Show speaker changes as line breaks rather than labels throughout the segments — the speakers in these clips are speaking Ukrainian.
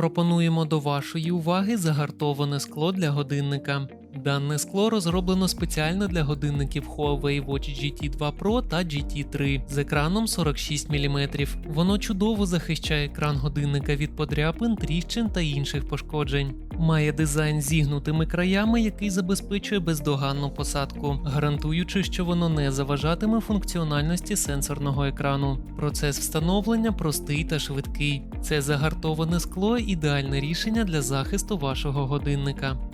Пропонуємо до вашої уваги загартоване скло для годинника. Дане скло розроблено спеціально для годинників Huawei Watch GT 2 Pro та GT 3 з екраном 46 мм. Воно чудово захищає екран годинника від подряпин, тріщин та інших пошкоджень. Має дизайн з зігнутими краями, який забезпечує бездоганну посадку, гарантуючи, що воно не заважатиме функціональності сенсорного екрану. Процес встановлення простий та швидкий. Це загартоване скло ідеальне рішення для захисту вашого годинника.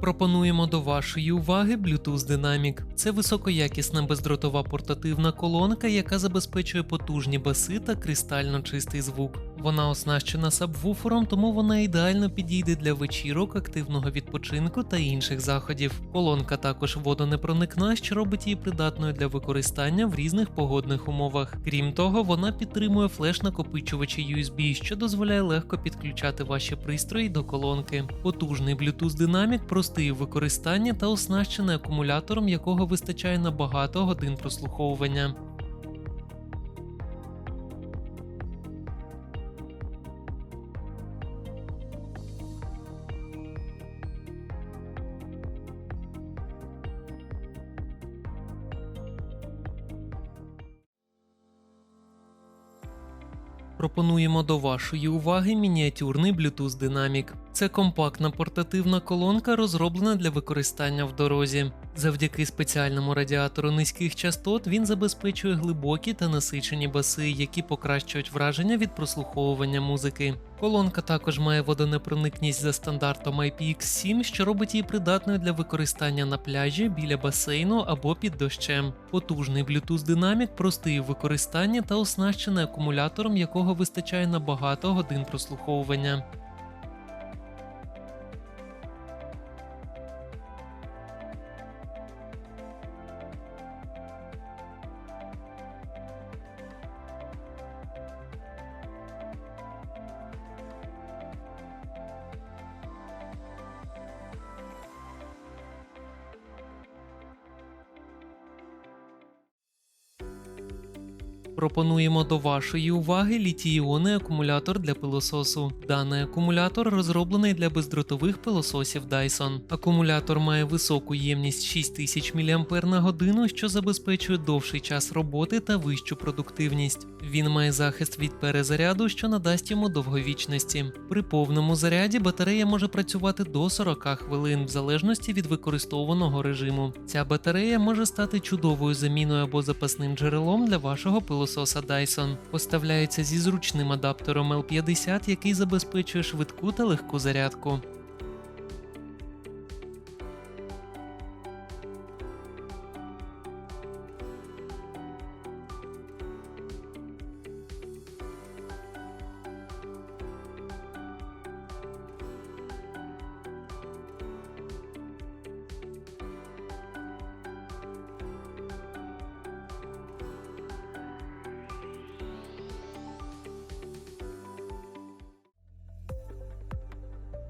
Пропонуємо до вашої уваги Bluetooth Dynamic. Це високоякісна бездротова портативна колонка, яка забезпечує потужні баси та кристально чистий звук. Вона оснащена сабвуфером, тому вона ідеально підійде для вечірок, активного відпочинку та інших заходів. Колонка також водонепроникна, що робить її придатною для використання в різних погодних умовах. Крім того, вона підтримує флеш-накопичувачі USB, що дозволяє легко підключати ваші пристрої до колонки. Потужний Bluetooth динамік простий у використанні та оснащений акумулятором, якого вистачає на багато годин прослуховування. Пропонуємо до вашої уваги мініатюрний Bluetooth динамік. Це компактна портативна колонка, розроблена для використання в дорозі. Завдяки спеціальному радіатору низьких частот він забезпечує глибокі та насичені баси, які покращують враження від прослуховування музики. Колонка також має водонепроникність за стандартом IPX7, що робить її придатною для використання на пляжі, біля басейну або під дощем. Потужний Bluetooth динамік простий у використанні та оснащений акумулятором, якого вистачає на багато годин прослуховування. Пропонуємо до вашої уваги літій-іонний акумулятор для пилососу. Даний акумулятор розроблений для бездротових пилососів Dyson. Акумулятор має високу ємність 6000 мАч годину, що забезпечує довший час роботи та вищу продуктивність. Він має захист від перезаряду, що надасть йому довговічності. При повному заряді батарея може працювати до 40 хвилин, в залежності від використовуваного режиму. Ця батарея може стати чудовою заміною або запасним джерелом для вашого пилососа Dyson. Поставляється зі зручним адаптером L50, який забезпечує швидку та легку зарядку.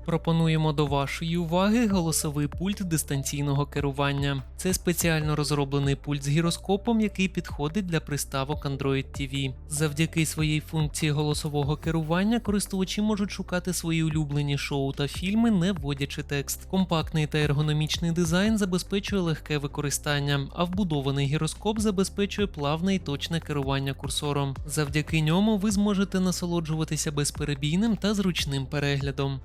Пропонуємо до вашої уваги голосовий пульт дистанційного керування. Це спеціально розроблений пульт з гіроскопом, який підходить для приставок Android TV. Завдяки своїй функції голосового керування користувачі можуть шукати свої улюблені шоу та фільми, не вводячи текст. Компактний та ергономічний дизайн забезпечує легке використання, а вбудований гіроскоп забезпечує плавне і точне керування курсором. Завдяки ньому ви зможете насолоджуватися безперебійним та зручним переглядом.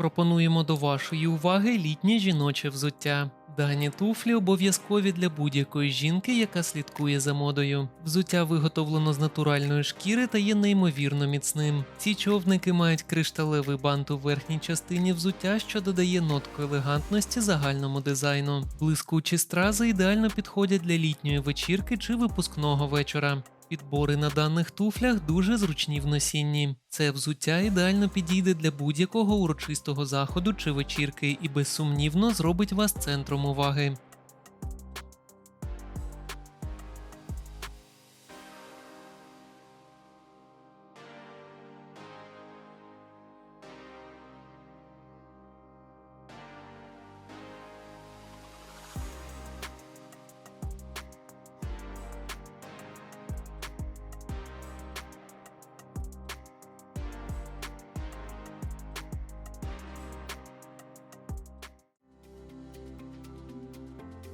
Пропонуємо до вашої уваги літнє жіноче взуття. Дані туфлі обов'язкові для будь-якої жінки, яка слідкує за модою. Взуття виготовлено з натуральної шкіри та є неймовірно міцним. Ці човники мають кришталевий бант у верхній частині взуття, що додає нотку елегантності загальному дизайну. Блискучі стрази ідеально підходять для літньої вечірки чи випускного вечора. Підбори на даних туфлях дуже зручні в носінні. Це взуття ідеально підійде для будь-якого урочистого заходу чи вечірки і безсумнівно зробить вас центром уваги.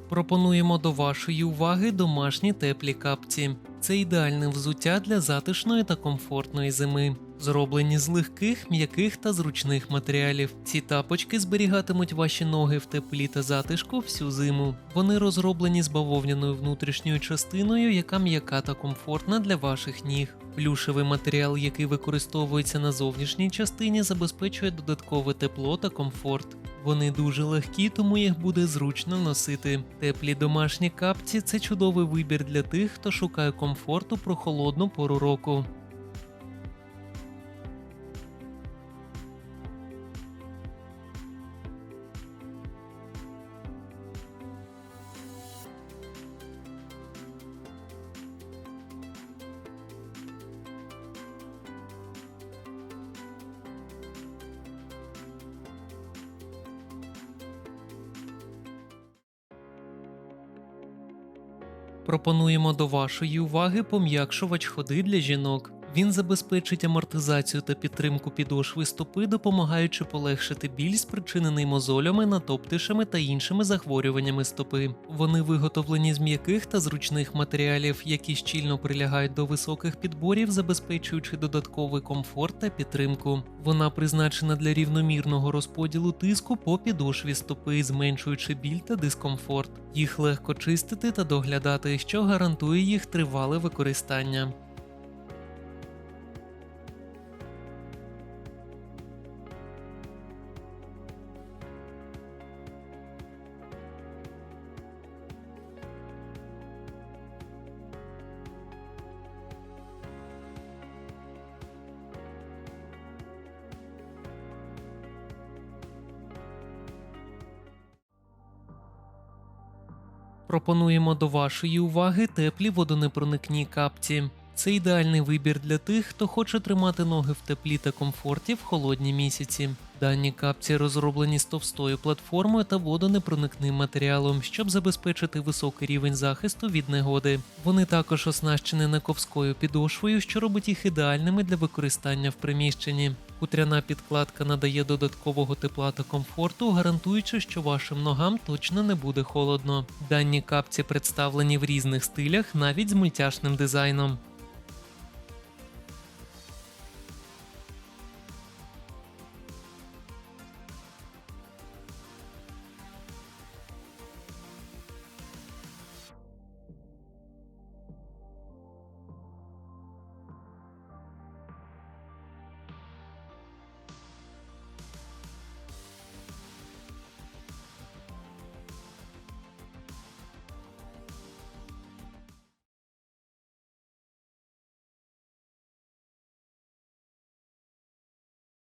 Пропонуємо до вашої уваги домашні теплі капці. Це ідеальне взуття для затишної та комфортної зими. Зроблені з легких, м'яких та зручних матеріалів. Ці тапочки зберігатимуть ваші ноги в теплі та затишку всю зиму. Вони розроблені з бавовняною внутрішньою частиною, яка м'яка та комфортна для ваших ніг. Плюшевий матеріал, який використовується на зовнішній частині, забезпечує додаткове тепло та комфорт. Вони дуже легкі, тому їх буде зручно носити. Теплі домашні капці це чудовий вибір для тих, хто шукає комфорту про холодну пору року. Пропонуємо до вашої уваги пом'якшувач ходи для жінок. Він забезпечить амортизацію та підтримку підошви стопи, допомагаючи полегшити біль, спричинений мозолями, натоптишами та іншими захворюваннями стопи. Вони виготовлені з м'яких та зручних матеріалів, які щільно прилягають до високих підборів, забезпечуючи додатковий комфорт та підтримку. Вона призначена для рівномірного розподілу тиску по підошві стопи, зменшуючи біль та дискомфорт. Їх легко чистити та доглядати, що гарантує їх тривале використання. Пропонуємо до вашої уваги теплі водонепроникні капці. Це ідеальний вибір для тих, хто хоче тримати ноги в теплі та комфорті в холодні місяці. Дані капці розроблені з товстою платформою та водонепроникним матеріалом, щоб забезпечити високий рівень захисту від негоди. Вони також оснащені наковською підошвою, що робить їх ідеальними для використання в приміщенні. Хутряна підкладка надає додаткового тепла та комфорту, гарантуючи, що вашим ногам точно не буде холодно. Дані капці представлені в різних стилях, навіть з мультяшним дизайном.